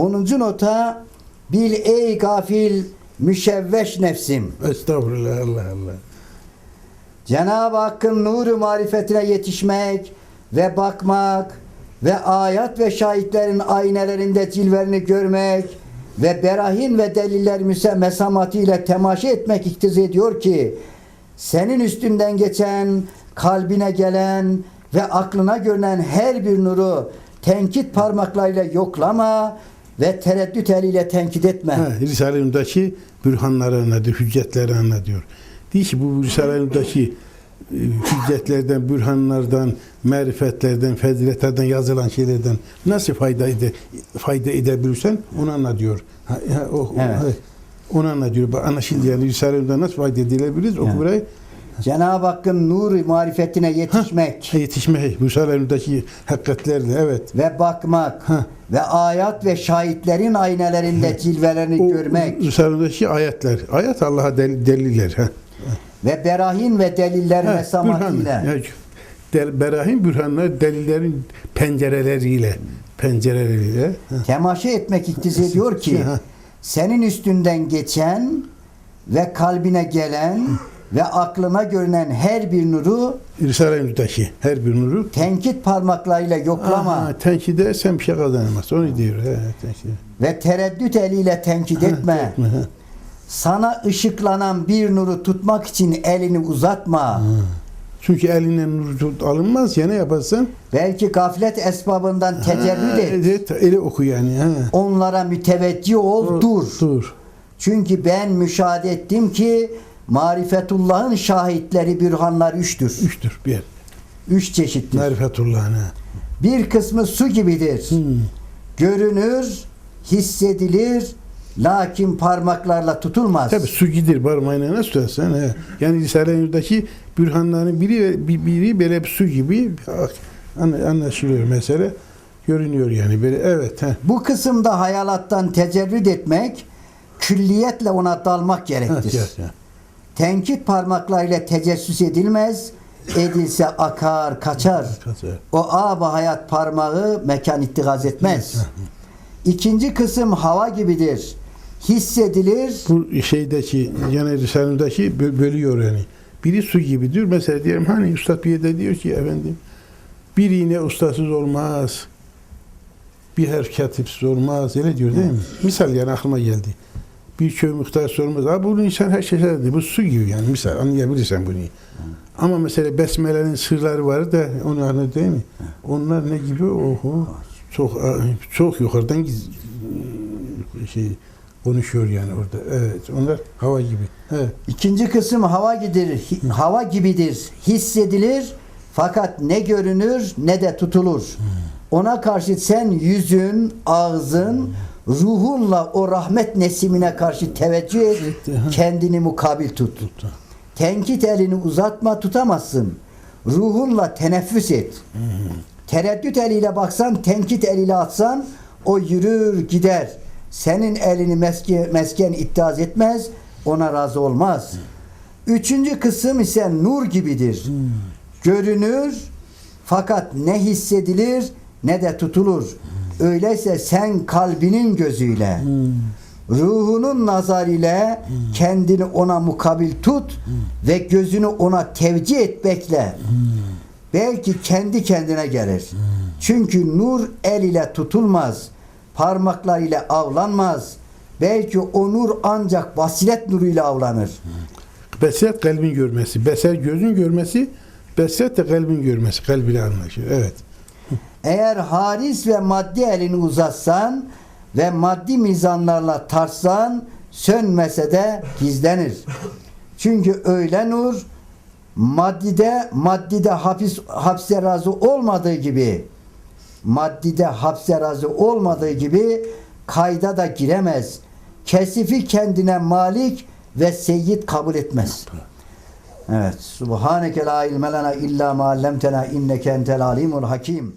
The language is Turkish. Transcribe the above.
Sonuncu nota bil ey gafil müşevveş nefsim. Estağfurullah Allah Allah. Cenab-ı Hakk'ın nuru marifetine yetişmek ve bakmak ve ayat ve şahitlerin aynelerinde cilvelerini görmek ve berahin ve deliller müse- mesamatiyle temaşa etmek iktiz ediyor ki senin üstünden geçen, kalbine gelen ve aklına görünen her bir nuru tenkit parmaklarıyla yoklama ve tereddüt eliyle tenkit etme. Ha, Risale'ndeki bürhanları anlatıyor, hüccetleri anlatıyor. Diyor ki bu Risale'ndeki e, hüccetlerden, bürhanlardan, marifetlerden, faziletlerden yazılan şeylerden nasıl fayda ede, fayda edebilirsen onu anlatıyor. Ha, o, Evet. onu anlatıyor. Anlaşıldı yani Risale'den nasıl fayda edilebiliriz? O Evet. burayı Cenab-ı Hakk'ın nur marifetine yetişmek. yetişmek, Risale'ndeki hakikatlerle evet. ve bakmak Ha. ve ayat ve şahitlerin aynelerinde cilvelerini O görmek Risale'deki ayetler. Ayet Allah'a del, deliller. Ha. ve berahin ve deliller Ha, mesamatiyle bürhan, del, berahin bürhanlar delillerin pencereleriyle pencereleriyle ha, temaşa etmek iktiz ediyor ki Ha. senin üstünden geçen ve kalbine gelen ve aklına görünen her bir nuru Risale'ndeki her bir nuru tenkit parmaklarıyla yoklama Aha, tenkide edersen bir şey kazanamaz. Onu diyor. He, tenkide. ve tereddüt eliyle tenkit etme. Etme, ha. Sana ışıklanan bir nuru tutmak için elini uzatma. Çünkü elinden nur tut- alınmaz ya ne yaparsan Belki gaflet esbabından tecerrüt Ha, et. evet, eli oku yani. Ha. Onlara müteveccih ol, dur. Dur. Çünkü ben müşahede ettim ki marifetullah'ın şahitleri bürhanlar üçtür. Üçtür bir. Üç çeşittir. Marifetullah'ın. ha. Bir kısmı su gibidir. Hmm. Görünür, hissedilir, lakin parmaklarla tutulmaz. Tabi su gidir parmağıyla nasıl tutarsan. He. Yani Risale'ndeki bürhanların biri bir- biri böyle su gibi an- anlaşılıyor mesele. Görünüyor yani böyle evet. He. Bu kısımda hayalattan tecerrüt etmek, külliyetle ona dalmak Ha, gerektir. ya, ya. Tenkit parmaklarıyla tecessüs edilmez, edilse akar, kaçar. O ab hayat parmağı mekan ittikaz etmez. İkinci kısım hava gibidir. Hissedilir. Bu şeydeki yani Risale'ndeki bö- bölüyor yani. Biri su gibi diyor. Mesela diyelim hani Üstad bir yerde diyor ki efendim bir iğne ustasız olmaz. Bir her katipsiz olmaz. Öyle diyor değil mi? Misal yani aklıma geldi. Bir köy muhtar olmaz. Abi bunu insan her şey söyledi. Bu su gibi yani. Misal anlayabilirsen bunu. Ama mesela besmelerin sırları var da onu anladın değil mi? Onlar ne gibi? Oho. Çok çok yukarıdan şey konuşuyor yani orada. Evet. Onlar hava gibi. Evet. İkinci kısım hava gibidir. hi- Hava gibidir. Hissedilir fakat ne görünür ne de tutulur. Ona karşı sen yüzün, ağzın, ruhunla o rahmet nesimine karşı teveccüh et. Kendini mukabil tut. Tenkit elini uzatma tutamazsın. Ruhunla teneffüs et. Tereddüt eliyle baksan, tenkit eliyle atsan o yürür gider. Senin elini meske, mesken ittihaz etmez, ona razı olmaz. Üçüncü kısım ise nur gibidir. Görünür fakat ne hissedilir ne de tutulur. Öyleyse sen kalbinin gözüyle, ruhunun nazar ile kendini ona mukabil tut ve gözünü ona tevcih et bekle. Belki kendi kendine gelir. Çünkü nur el ile tutulmaz. Parmaklar ile avlanmaz. Belki o nur ancak basiret nuruyla avlanır. Besiret kalbin görmesi. Beser gözün görmesi. Besiret de kalbin görmesi. Kalbiyle anlaşıyor. Evet. Eğer haris ve maddi elini uzatsan ve maddi mizanlarla tartsan sönmese de gizlenir. Çünkü öyle nur maddide maddide hapis hapse razı olmadığı gibi maddide hapse razı olmadığı gibi kayda da giremez. Kesifi kendine malik ve seyyid kabul etmez. Evet. Subhaneke la ilme lena illa ma allamtena inneke entel alimul hakim.